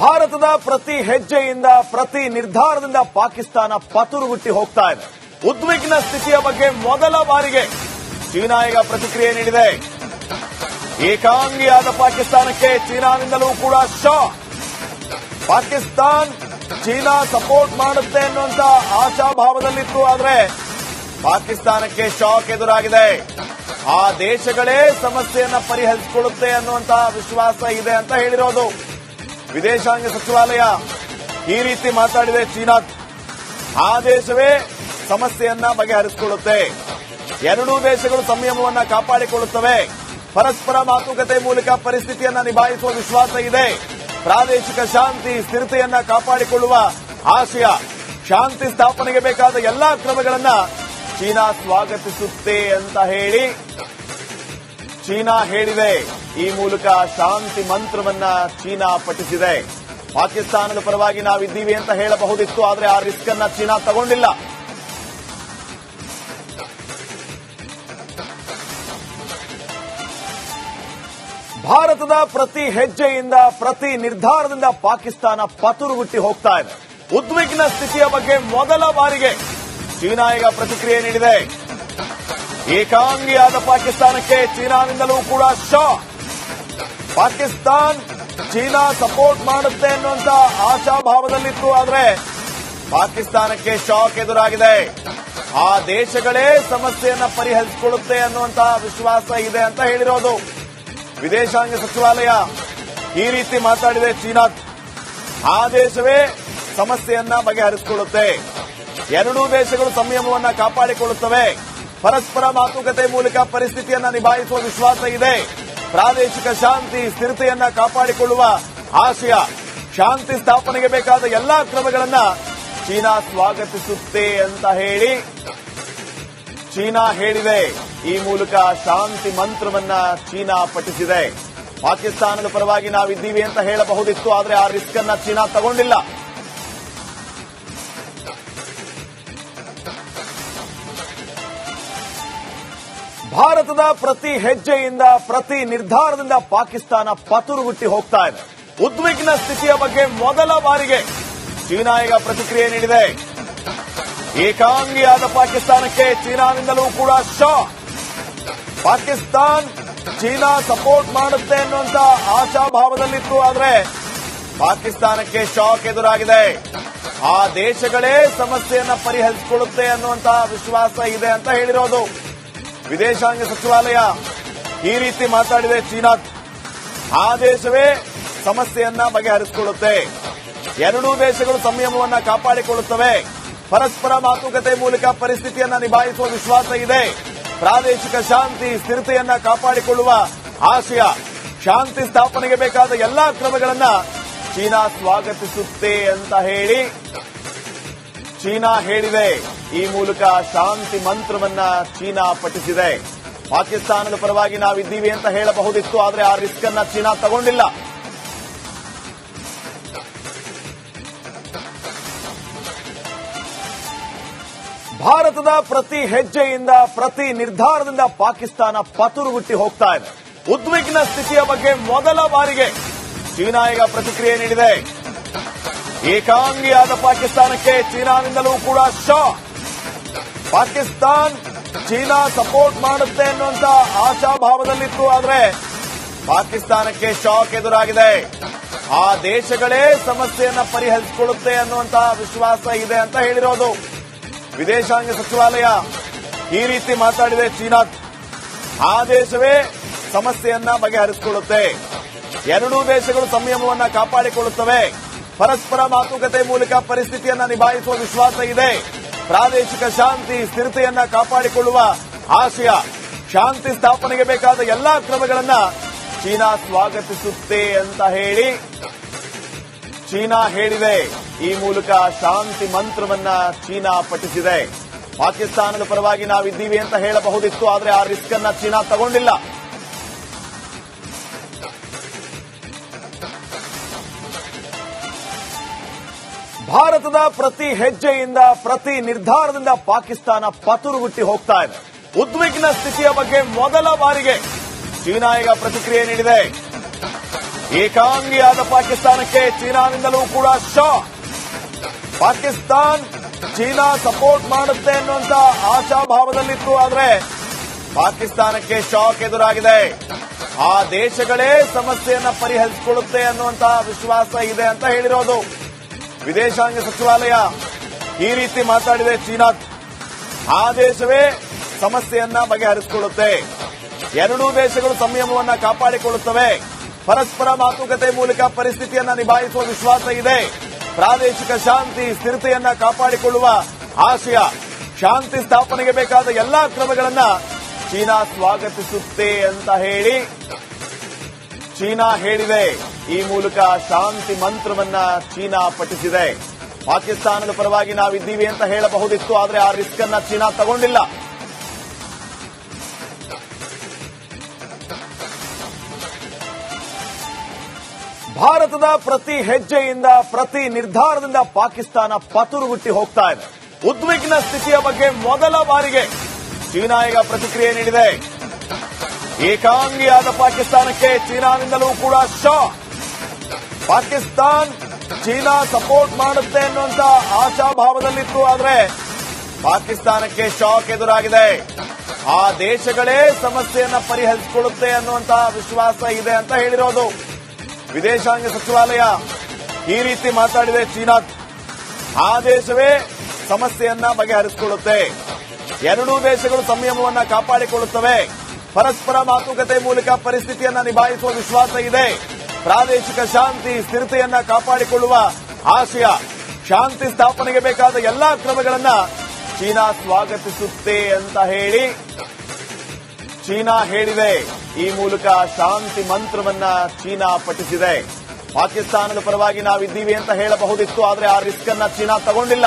ಭಾರತದ ಪ್ರತಿ ಹೆಜ್ಜೆಯಿಂದ, ಪ್ರತಿ ನಿರ್ಧಾರದಿಂದ ಪಾಕಿಸ್ತಾನ ಪತುರುಗುಟ್ಟಿ ಹೋಗ್ತಾ ಇದೆ. ಉದ್ವಿಗ್ನ ಸ್ಥಿತಿಯ ಬಗ್ಗೆ ಮೊದಲ ಬಾರಿಗೆ ಚೀನಾ ಈಗ ಪ್ರತಿಕ್ರಿಯೆ ನೀಡಿದೆ. ಏಕಾಂಗಿಯಾದ ಪಾಕಿಸ್ತಾನಕ್ಕೆ ಚೀನಾದಿಂದಲೂ ಕೂಡ ಶಾಕ್. ಪಾಕಿಸ್ತಾನ್ ಚೀನಾ ಸಪೋರ್ಟ್ ಮಾಡುತ್ತೆ ಅನ್ನುವಂತ ಆಶಾಭಾವದಲ್ಲಿತ್ತು, ಆದರೆ ಪಾಕಿಸ್ತಾನಕ್ಕೆ ಶಾಕ್ ಎದುರಾಗಿದೆ. ಆ ದೇಶಗಳೇ ಸಮಸ್ಯೆಯನ್ನು ಪರಿಹರಿಸಿಕೊಳ್ಳುತ್ತೆ ಅನ್ನುವಂತಹ ವಿಶ್ವಾಸ ಇದೆ ಅಂತ ಹೇಳಿರೋದು. ವಿದೇಶಾಂಗ ಸಚಿವಾಲಯ ಈ ರೀತಿ ಮಾತಾಡಿದೆ ಚೀನಾ ಆ ದೇಶವೇ ಸಮಸ್ಯೆಯನ್ನ ಬಗೆಹರಿಸಿಕೊಳ್ಳುತ್ತೆ. ಎರಡೂ ದೇಶಗಳು ಸಂಯಮವನ್ನ ಕಾಪಾಡಿಕೊಳ್ಳುತ್ತವೆ. ಪರಸ್ಪರ ಮಾತುಕತೆ ಮೂಲಕ ಪರಿಸ್ಥಿತಿಯನ್ನ ನಿಭಾಯಿಸುವ ವಿಶ್ವಾಸ ಇದೆ. ಪ್ರಾದೇಶಿಕ ಶಾಂತಿ, ಸ್ಥಿರತೆಯನ್ನ ಕಾಪಾಡಿಕೊಳ್ಳುವ ಆಶಯ, ಶಾಂತಿ ಸ್ಥಾಪನೆಗೆ ಬೇಕಾದ ಎಲ್ಲಾ ಕ್ರಮಗಳನ್ನ ಚೀನಾ ಸ್ವಾಗತಿಸುತ್ತೆ ಅಂತ ಹೇಳಿ ಚೀನಾ ಹೇಳಿದೆ. ಈ ಮೂಲಕ ಶಾಂತಿ ಮಂತ್ರವನ್ನ ಚೀನಾ ಪಠಿಸಿದೆ. ಪಾಕಿಸ್ತಾನದ ಪರವಾಗಿ ನಾವಿದ್ದೀವಿ ಅಂತ ಹೇಳಬಹುದಿತ್ತು, ಆದರೆ ಆ ರಿಸ್ಕ್ ಅನ್ನ ಚೀನಾ ತಗೊಂಡಿಲ್ಲ. ಭಾರತದ ಪ್ರತಿ ಹೆಜ್ಜೆಯಿಂದ, ಪ್ರತಿ ನಿರ್ಧಾರದಿಂದ ಪಾಕಿಸ್ತಾನ ಪತುರುಗುಟ್ಟಿ ಹೋಗ್ತಾ ಇದೆ. ಉದ್ವಿಗ್ನ ಸ್ಥಿತಿಯ ಬಗ್ಗೆ ಮೊದಲ ಬಾರಿಗೆ ಚೀನಾ ಈಗ ಪ್ರತಿಕ್ರಿಯೆ ನೀಡಿದೆ. ಏಕಾಂಗಿಯಾದ ಪಾಕಿಸ್ತಾನಕ್ಕೆ ಚೀನಾದಿಂದಲೂ ಕೂಡ ಶಾಕ್ ಪಾಕಿಸ್ತಾನ್ ಚೀನಾ ಸಪೋರ್ಟ್ ಮಾಡುತ್ತೆ ಅನ್ನುವಂತ ಆಶಾಭಾವದಲ್ಲಿತ್ತು, ಆದರೆ ಪಾಕಿಸ್ತಾನಕ್ಕೆ ಶಾಕ್ ಎದುರಾಗಿದೆ. ಆ ದೇಶಗಳೇ ಸಮಸ್ಯೆಯನ್ನು ಪರಿಹರಿಸಿಕೊಳ್ಳುತ್ತೆ ಅನ್ನುವಂತಹ ವಿಶ್ವಾಸ ಇದೆ ಅಂತ ಹೇಳಿರೋದು. ವಿದೇಶಾಂಗ ಸಚಿವಾಲಯ ಈ ರೀತಿ ಮಾತಾಡಿದೆ, ಚೀನಾ ಆ ದೇಶವೇ ಸಮಸ್ಯೆಯನ್ನ ಬಗೆಹರಿಸಿಕೊಳ್ಳುತ್ತೆ. ಎರಡೂ ದೇಶಗಳು ಸಂಯಮವನ್ನು ಕಾಪಾಡಿಕೊಳ್ಳುತ್ತವೆ. ಪರಸ್ಪರ ಮಾತುಕತೆ ಮೂಲಕ ಪರಿಸ್ಥಿತಿಯನ್ನ ನಿಭಾಯಿಸುವ ವಿಶ್ವಾಸ ಇದೆ. ಪ್ರಾದೇಶಿಕ ಶಾಂತಿ, ಸ್ಥಿರತೆಯನ್ನ ಕಾಪಾಡಿಕೊಳ್ಳುವ ಆಶಯ, ಶಾಂತಿ ಸ್ಥಾಪನೆಗೆ ಬೇಕಾದ ಎಲ್ಲಾ ಕ್ರಮಗಳನ್ನ ಚೀನಾ ಸ್ವಾಗತಿಸುತ್ತೆ ಅಂತ ಹೇಳಿ ಚೀನಾ ಹೇಳಿದೆ. ಈ ಮೂಲಕ ಶಾಂತಿ ಮಂತ್ರವನ್ನ ಚೀನಾ ಪಠಿಸಿದೆ. ಪಾಕಿಸ್ತಾನದ ಪರವಾಗಿ ನಾವಿದ್ದೀವಿ ಅಂತ ಹೇಳಬಹುದಿತ್ತು, ಆದರೆ ಆ ರಿಸ್ಕ್ ಅನ್ನ ಚೀನಾ ತಗೊಂಡಿಲ್ಲ. ಭಾರತದ ಪ್ರತಿ ಹೆಜ್ಜೆಯಿಂದ, ಪ್ರತಿ ನಿರ್ಧಾರದಿಂದ ಪಾಕಿಸ್ತಾನ ಪತುರುಗುಟ್ಟಿ ಹೋಗ್ತಾ ಇದೆ. ಉದ್ವಿಗ್ನ ಸ್ಥಿತಿಯ ಬಗ್ಗೆ ಮೊದಲ ಬಾರಿಗೆ ಚೀನಾ ಈಗ ಪ್ರತಿಕ್ರಿಯೆ ನೀಡಿದೆ. ಏಕಾಂಗಿಯಾದ ಪಾಕಿಸ್ತಾನಕ್ಕೆ ಚೀನಾದಿಂದಲೂ ಕೂಡ ಶಾಕ್. ಪಾಕಿಸ್ತಾನ್ ಚೀನಾ ಸಪೋರ್ಟ್ ಮಾಡುತ್ತೆ ಅನ್ನುವಂತ ಆಶಾಭಾವದಲ್ಲಿತ್ತು, ಆದರೆ ಪಾಕಿಸ್ತಾನಕ್ಕೆ ಶಾಕ್ ಎದುರಾಗಿದೆ. ಆ ದೇಶಗಳೇ ಸಮಸ್ಯೆಯನ್ನ ಪರಿಹರಿಸಿಕೊಳ್ಳುತ್ತೆ ಅನ್ನುವಂತಹ ವಿಶ್ವಾಸ ಇದೆ ಅಂತ ಹೇಳಿರೋದು. ವಿದೇಶಾಂಗ ಸಚಿವಾಲಯ ಈ ರೀತಿ ಮಾತಾಡಿದೆ, ಚೀನಾ ಆ ದೇಶವೇ ಸಮಸ್ಯೆಯನ್ನ ಬಗೆಹರಿಸಿಕೊಳ್ಳುತ್ತೆ. ಎರಡೂ ದೇಶಗಳು ಸಂಯಮವನ್ನ ಕಾಪಾಡಿಕೊಳ್ಳುತ್ತವೆ. ಪರಸ್ಪರ ಮಾತುಕತೆ ಮೂಲಕ ಪರಿಸ್ಥಿತಿಯನ್ನ ನಿಭಾಯಿಸುವ ವಿಶ್ವಾಸ ಇದೆ. ಪ್ರಾದೇಶಿಕ ಶಾಂತಿ, ಸ್ಥಿರತೆಯನ್ನ ಕಾಪಾಡಿಕೊಳ್ಳುವ ಆಶಯ, ಶಾಂತಿ ಸ್ಥಾಪನೆಗೆ ಬೇಕಾದ ಎಲ್ಲಾ ಕ್ರಮಗಳನ್ನ ಚೀನಾ ಸ್ವಾಗತಿಸುತ್ತೆ ಅಂತ ಹೇಳಿ ಚೀನಾ ಹೇಳಿದೆ. ಈ ಮೂಲಕ ಶಾಂತಿ ಮಂತ್ರವನ್ನ ಚೀನಾ ಪಠಿಸಿದೆ. ಪಾಕಿಸ್ತಾನದ ಪರವಾಗಿ ನಾವಿದ್ದೀವಿ ಅಂತ ಹೇಳಬಹುದಿತ್ತು, ಆದರೆ ಆ ರಿಸ್ಕ್ ಅನ್ನ ಚೀನಾ ತಗೊಂಡಿಲ್ಲ. ಭಾರತದ ಪ್ರತಿ ಹೆಜ್ಜೆಯಿಂದ, ಪ್ರತಿ ನಿರ್ಧಾರದಿಂದ ಪಾಕಿಸ್ತಾನ ಪತುರುಗುಟ್ಟಿ ಹೋಗ್ತಾ ಇದೆ. ಉದ್ವಿಗ್ನ ಸ್ಥಿತಿಯ ಬಗ್ಗೆ ಮೊದಲ ಬಾರಿಗೆ ಚೀನಾ ಈಗ ಪ್ರತಿಕ್ರಿಯೆ ನೀಡಿದೆ. ಏಕಾಂಗಿಯಾದ ಪಾಕಿಸ್ತಾನಕ್ಕೆ ಚೀನಾದಿಂದಲೂ ಕೂಡ ಶಾಕ್. ಪಾಕಿಸ್ತಾನ್ ಚೀನಾ ಸಪೋರ್ಟ್ ಮಾಡುತ್ತೆ ಅನ್ನುವಂತ ಆಶಾಭಾವದಲ್ಲಿತ್ತು, ಆದರೆ ಪಾಕಿಸ್ತಾನಕ್ಕೆ ಶಾಕ್ ಎದುರಾಗಿದೆ. ಆ ದೇಶಗಳೇ ಸಮಸ್ಯೆಯನ್ನ ಪರಿಹರಿಸಿಕೊಳ್ಳುತ್ತೆ ಅನ್ನುವಂತಹ ವಿಶ್ವಾಸ ಇದೆ ಅಂತ ಹೇಳಿರೋದು ವಿದೇಶಾಂಗ ಸಚಿವಾಲಯ. ಈ ರೀತಿ ಮಾತಾಡಿದೆ ಚೀನಾ. ಆ ದೇಶವೇ ಸಮಸ್ಯೆಯನ್ನ ಬಗೆಹರಿಸಿಕೊಳ್ಳುತ್ತೆ. ಎರಡೂ ದೇಶಗಳು ಸಂಯಮವನ್ನ ಕಾಪಾಡಿಕೊಳ್ಳುತ್ತವೆ. ಪರಸ್ಪರ ಮಾತುಕತೆ ಮೂಲಕ ಪರಿಸ್ಥಿತಿಯನ್ನ ನಿಭಾಯಿಸುವ ವಿಶ್ವಾಸ ಇದೆ. ಪ್ರಾದೇಶಿಕ ಶಾಂತಿ, ಸ್ಥಿರತೆಯನ್ನ ಕಾಪಾಡಿಕೊಳ್ಳುವ ಆಶಯ, ಶಾಂತಿ ಸ್ಥಾಪನೆಗೆ ಬೇಕಾದ ಎಲ್ಲಾ ಕ್ರಮಗಳನ್ನ ಚೀನಾ ಸ್ವಾಗತಿಸುತ್ತೆ ಅಂತ ಹೇಳಿ ಚೀನಾ ಹೇಳಿದೆ. ಈ ಮೂಲಕ ಶಾಂತಿ ಮಂತ್ರವನ್ನ ಚೀನಾ ಪಠಿಸಿದೆ. ಪಾಕಿಸ್ತಾನದ ಪರವಾಗಿ ನಾವಿದ್ದೀವಿ ಅಂತ ಹೇಳಬಹುದಿತ್ತು, ಆದರೆ ಆ ರಿಸ್ಕ್ ಅನ್ನ ಚೀನಾ ತಗೊಂಡಿಲ್ಲ. ಭಾರತದ ಪ್ರತಿ ಹೆಜ್ಜೆಯಿಂದ, ಪ್ರತಿ ನಿರ್ಧಾರದಿಂದ ಪಾಕಿಸ್ತಾನ ಪತುರುಗುಟ್ಟಿ ಹೋಗ್ತಾ ಇದೆ. ಉದ್ವಿಗ್ನ ಸ್ಥಿತಿಯ ಬಗ್ಗೆ ಮೊದಲ ಬಾರಿಗೆ ಚೀನಾ ಈಗ ಪ್ರತಿಕ್ರಿಯೆ ನೀಡಿದೆ. ಏಕಾಂಗಿಯಾದ ಪಾಕಿಸ್ತಾನಕ್ಕೆ ಚೀನಾದಿಂದಲೂ ಕೂಡ ಶಾಕ್. ಪಾಕಿಸ್ತಾನ ಚೀನಾ ಸಪೋರ್ಟ್ ಮಾಡುತ್ತೆ ಅನ್ನುವಂತ ಆಶಾಭಾವದಲ್ಲಿತ್ತು, ಆದರೆ ಪಾಕಿಸ್ತಾನಕ್ಕೆ ಶಾಕ್ ಎದುರಾಗಿದೆ. ಆ ದೇಶಗಳೇ ಸಮಸ್ಯೆಯನ್ನು ಪರಿಹರಿಸಿಕೊಳ್ಳುತ್ತೆ ಅನ್ನುವಂತಹ ವಿಶ್ವಾಸ ಇದೆ ಅಂತ ಹೇಳಿರೋದು. ವಿದೇಶಾಂಗ ಸಚಿವಾಲಯ ಈ ರೀತಿ ಮಾತಾಡಿದೆ, ಚೀನಾ ಆ ದೇಶವೇ ಸಮಸ್ಯೆಯನ್ನ ಬಗೆಹರಿಸಿಕೊಳ್ಳುತ್ತೆ. ಎರಡೂ ದೇಶಗಳು ಸಂಯಮವನ್ನ ಕಾಪಾಡಿಕೊಳ್ಳುತ್ತವೆ. ಪರಸ್ಪರ ಮಾತುಕತೆ ಮೂಲಕ ಪರಿಸ್ಥಿತಿಯನ್ನ ನಿಭಾಯಿಸುವ ವಿಶ್ವಾಸ ಇದೆ. ಪ್ರಾದೇಶಿಕ ಶಾಂತಿ, ಸ್ಥಿರತೆಯನ್ನ ಕಾಪಾಡಿಕೊಳ್ಳುವ ಆಶಯ, ಶಾಂತಿ ಸ್ಥಾಪನೆಗೆ ಬೇಕಾದ ಎಲ್ಲಾ ಕ್ರಮಗಳನ್ನ ಚೀನಾ ಸ್ವಾಗತಿಸುತ್ತೆ ಅಂತ ಹೇಳಿ ಚೀನಾ ಹೇಳಿದೆ. ಈ ಮೂಲಕ ಶಾಂತಿ ಮಂತ್ರವನ್ನ ಚೀನಾ ಪಠಿಸಿದೆ. ಪಾಕಿಸ್ತಾನದ ಪರವಾಗಿ ನಾವಿದ್ದೀವಿ ಅಂತ ಹೇಳಬಹುದಿತ್ತು, ಆದರೆ ಆ ರಿಸ್ಕ್ ಅನ್ನ ಚೀನಾ ತಗೊಂಡಿಲ್ಲ. ಭಾರತದ ಪ್ರತಿ ಹೆಜ್ಜೆಯಿಂದ, ಪ್ರತಿ ನಿರ್ಧಾರದಿಂದ ಪಾಕಿಸ್ತಾನ ಪತುರುಗುಟ್ಟಿ ಹೋಗ್ತಾ ಇದೆ. ಉದ್ವಿಗ್ನ ಸ್ಥಿತಿಯ ಬಗ್ಗೆ ಮೊದಲ ಬಾರಿಗೆ ಚೀನಾ ಈಗ ಪ್ರತಿಕ್ರಿಯೆ ನೀಡಿದೆ. ಏಕಾಂಗಿಯಾದ ಪಾಕಿಸ್ತಾನಕ್ಕೆ ಚೀನಾದಿಂದಲೂ ಕೂಡ ಶಾಕ್. ಪಾಕಿಸ್ತಾನ್ ಚೀನಾ ಸಪೋರ್ಟ್ ಮಾಡುತ್ತೆ ಅನ್ನುವಂತ ಆಶಾಭಾವದಲ್ಲಿತ್ತು, ಆದರೆ ಪಾಕಿಸ್ತಾನಕ್ಕೆ ಶಾಕ್ ಎದುರಾಗಿದೆ. ಆ ದೇಶಗಳೇ ಸಮಸ್ಯೆಯನ್ನ ಪರಿಹರಿಸಿಕೊಳ್ಳುತ್ತೆ ಅನ್ನುವಂತಹ ವಿಶ್ವಾಸ ಇದೆ ಅಂತ ಹೇಳಿರೋದು ವಿದೇಶಾಂಗ ಸಚಿವಾಲಯ. ಈ ರೀತಿ ಮಾತಾಡಿದೆ ಚೀನಾ. ಆ ದೇಶವೇ ಸಮಸ್ಯೆಯನ್ನ ಬಗೆಹರಿಸಿಕೊಳ್ಳುತ್ತೆ. ಎರಡೂ ದೇಶಗಳು ಸಂಯಮವನ್ನ ಕಾಪಾಡಿಕೊಳ್ಳುತ್ತವೆ. ಪರಸ್ಪರ ಮಾತುಕತೆ ಮೂಲಕ ಪರಿಸ್ಥಿತಿಯನ್ನ ನಿಭಾಯಿಸುವ ವಿಶ್ವಾಸ ಇದೆ. ಪ್ರಾದೇಶಿಕ ಶಾಂತಿ, ಸ್ಥಿರತೆಯನ್ನ ಕಾಪಾಡಿಕೊಳ್ಳುವ ಆಶಯ, ಶಾಂತಿ ಸ್ಥಾಪನೆಗೆ ಬೇಕಾದ ಎಲ್ಲಾ ಕ್ರಮಗಳನ್ನ ಚೀನಾ ಸ್ವಾಗತಿಸುತ್ತೆ ಅಂತ ಹೇಳಿ ಚೀನಾ ಹೇಳಿದೆ. ಈ ಮೂಲಕ ಶಾಂತಿ ಮಂತ್ರವನ್ನ ಚೀನಾ ಪಠಿಸಿದೆ. ಪಾಕಿಸ್ತಾನದ ಪರವಾಗಿ ನಾವಿದ್ದೀವಿ ಅಂತ ಹೇಳಬಹುದಿತ್ತು, ಆದರೆ ಆ ರಿಸ್ಕ್ ಅನ್ನ ಚೀನಾ ತಗೊಂಡಿಲ್ಲ.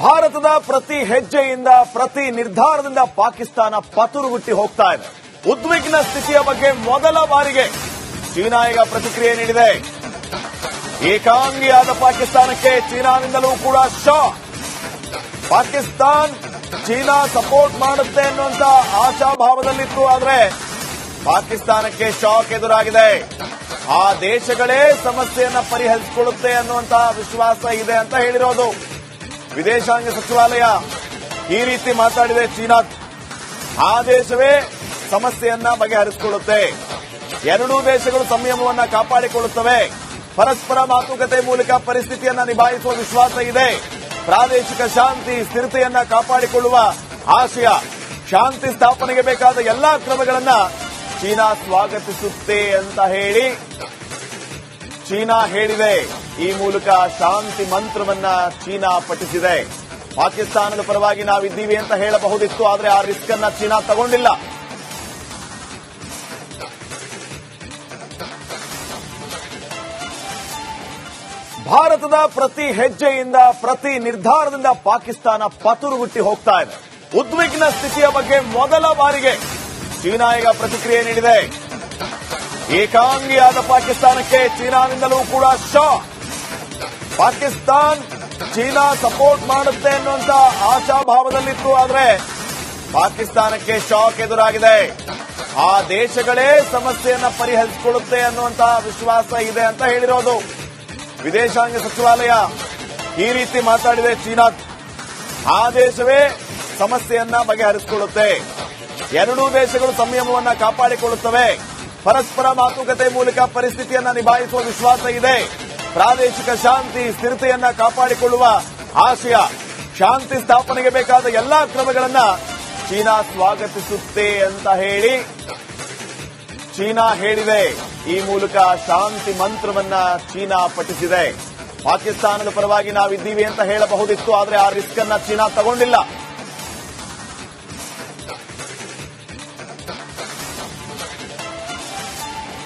ಭಾರತದ ಪ್ರತಿ ಹೆಜ್ಜೆಯಿಂದ, ಪ್ರತಿ ನಿರ್ಧಾರದಿಂದ ಪಾಕಿಸ್ತಾನ ಪತುರುಗುಟ್ಟಿ ಹೋಗ್ತಾ ಇದೆ. ಉದ್ವಿಗ್ನ ಸ್ಥಿತಿಯ ಬಗ್ಗೆ ಮೊದಲ ಬಾರಿಗೆ ಚೀನಾ ಈಗ ಪ್ರತಿಕ್ರಿಯೆ ನೀಡಿದೆ. ಏಕಾಂಗಿಯಾದ ಪಾಕಿಸ್ತಾನಕ್ಕೆ ಚೀನಾದಿಂದಲೂ ಕೂಡ ಶಾಕ್. ಪಾಕಿಸ್ತಾನ್ ಚೀನಾ ಸಪೋರ್ಟ್ ಮಾಡುತ್ತೆ ಅನ್ನುವಂತ ಆಶಾಭಾವದಲ್ಲಿತ್ತು, ಆದರೆ ಪಾಕಿಸ್ತಾನಕ್ಕೆ ಶಾಕ್ ಎದುರಾಗಿದೆ. ಆ ದೇಶಗಳೇ ಸಮಸ್ಯೆಯನ್ನು ಪರಿಹರಿಸಿಕೊಳ್ಳುತ್ತೆ ಅನ್ನುವಂತಹ ವಿಶ್ವಾಸ ಇದೆ ಅಂತ ಹೇಳಿರೋದು. ವಿದೇಶಾಂಗ ಸಚಿವಾಲಯ ಈ ರೀತಿ ಮಾತಾಡಿದೆ, ಚೀನಾ ಆ ದೇಶವೇ ಸಮಸ್ಯೆಯನ್ನ ಬಗೆಹರಿಸಿಕೊಳ್ಳುತ್ತೆ. ಎರಡೂ ದೇಶಗಳು ಸಂಯಮವನ್ನ ಕಾಪಾಡಿಕೊಳ್ಳುತ್ತವೆ. ಪರಸ್ಪರ ಮಾತುಕತೆ ಮೂಲಕ ಪರಿಸ್ಥಿತಿಯನ್ನ ನಿಭಾಯಿಸುವ ವಿಶ್ವಾಸ ಇದೆ. ಪ್ರಾದೇಶಿಕ ಶಾಂತಿ, ಸ್ಥಿರತೆಯನ್ನ ಕಾಪಾಡಿಕೊಳ್ಳುವ ಆಶಯ, ಶಾಂತಿ ಸ್ಥಾಪನೆಗೆ ಬೇಕಾದ ಎಲ್ಲಾ ಕ್ರಮಗಳನ್ನ ಚೀನಾ ಸ್ವಾಗತಿಸುತ್ತೆ ಅಂತ ಹೇಳಿ ಚೀನಾ ಹೇಳಿದೆ. ಈ ಮೂಲಕ ಶಾಂತಿ ಮಂತ್ರವನ್ನ ಚೀನಾ ಪಠಿಸಿದೆ. ಪಾಕಿಸ್ತಾನದ ಪರವಾಗಿ ನಾವಿದ್ದೀವಿ ಅಂತ ಹೇಳಬಹುದಿತ್ತು, ಆದರೆ ಆ ರಿಸ್ಕ್ ಅನ್ನ ಚೀನಾ ತಗೊಂಡಿಲ್ಲ. ಭಾರತದ ಪ್ರತಿ ಹೆಜ್ಜೆಯಿಂದ, ಪ್ರತಿ ನಿರ್ಧಾರದಿಂದ ಪಾಕಿಸ್ತಾನ ಪತುರುಗುಟ್ಟಿ ಹೋಗ್ತಾ ಇದೆ. ಉದ್ವಿಗ್ನ ಸ್ಥಿತಿಯ ಬಗ್ಗೆ ಮೊದಲ ಬಾರಿಗೆ ಚೀನಾ ಈಗ ಪ್ರತಿಕ್ರಿಯೆ ನೀಡಿದೆ. ಏಕಾಂಗಿಯಾದ ಪಾಕಿಸ್ತಾನಕ್ಕೆ ಚೀನಾದಿಂದಲೂ ಕೂಡ ಶಾಕ್ ಪಾಕಿಸ್ತಾನ್ ಚೀನಾ ಸಪೋರ್ಟ್ ಮಾಡುತ್ತೆ ಅನ್ನುವಂತ ಆಶಾಭಾವದಲ್ಲಿತ್ತು, ಆದರೆ ಪಾಕಿಸ್ತಾನಕ್ಕೆ ಶಾಕ್ ಎದುರಾಗಿದೆ. ಆ ದೇಶಗಳೇ ಸಮಸ್ಯೆಯನ್ನು ಪರಿಹರಿಸಿಕೊಳ್ಳುತ್ತೆ ಅನ್ನುವಂತಹ ವಿಶ್ವಾಸ ಇದೆ ಅಂತ ಹೇಳಿರೋದು. ವಿದೇಶಾಂಗ ಸಚಿವಾಲಯ ಈ ರೀತಿ ಮಾತಾಡಿದೆ, ಚೀನಾ ಆ ದೇಶವೇ ಸಮಸ್ಯೆಯನ್ನ ಬಗೆಹರಿಸಿಕೊಳ್ಳುತ್ತೆ. ಎರಡೂ ದೇಶಗಳು ಸಂಯಮವನ್ನು ಕಾಪಾಡಿಕೊಳ್ಳುತ್ತವೆ. ಪರಸ್ಪರ ಮಾತುಕತೆ ಮೂಲಕ ಪರಿಸ್ಥಿತಿಯನ್ನ ನಿಭಾಯಿಸುವ ವಿಶ್ವಾಸ ಇದೆ. ಪ್ರಾದೇಶಿಕ ಶಾಂತಿ, ಸ್ಥಿರತೆಯನ್ನ ಕಾಪಾಡಿಕೊಳ್ಳುವ ಆಶಯ, ಶಾಂತಿ ಸ್ಥಾಪನೆಗೆ ಬೇಕಾದ ಎಲ್ಲಾ ಕ್ರಮಗಳನ್ನ ಚೀನಾ ಸ್ವಾಗತಿಸುತ್ತೆ ಅಂತ ಹೇಳಿ ಚೀನಾ ಹೇಳಿದೆ. ಈ ಮೂಲಕ ಶಾಂತಿ ಮಂತ್ರವನ್ನ ಚೀನಾ ಪಠಿಸಿದೆ. ಪಾಕಿಸ್ತಾನದ ಪರವಾಗಿ ನಾವಿದ್ದೀವಿ ಅಂತ ಹೇಳಬಹುದಿತ್ತು, ಆದರೆ ಆ ರಿಸ್ಕ್ ಅನ್ನ ಚೀನಾ ತಗೊಂಡಿಲ್ಲ.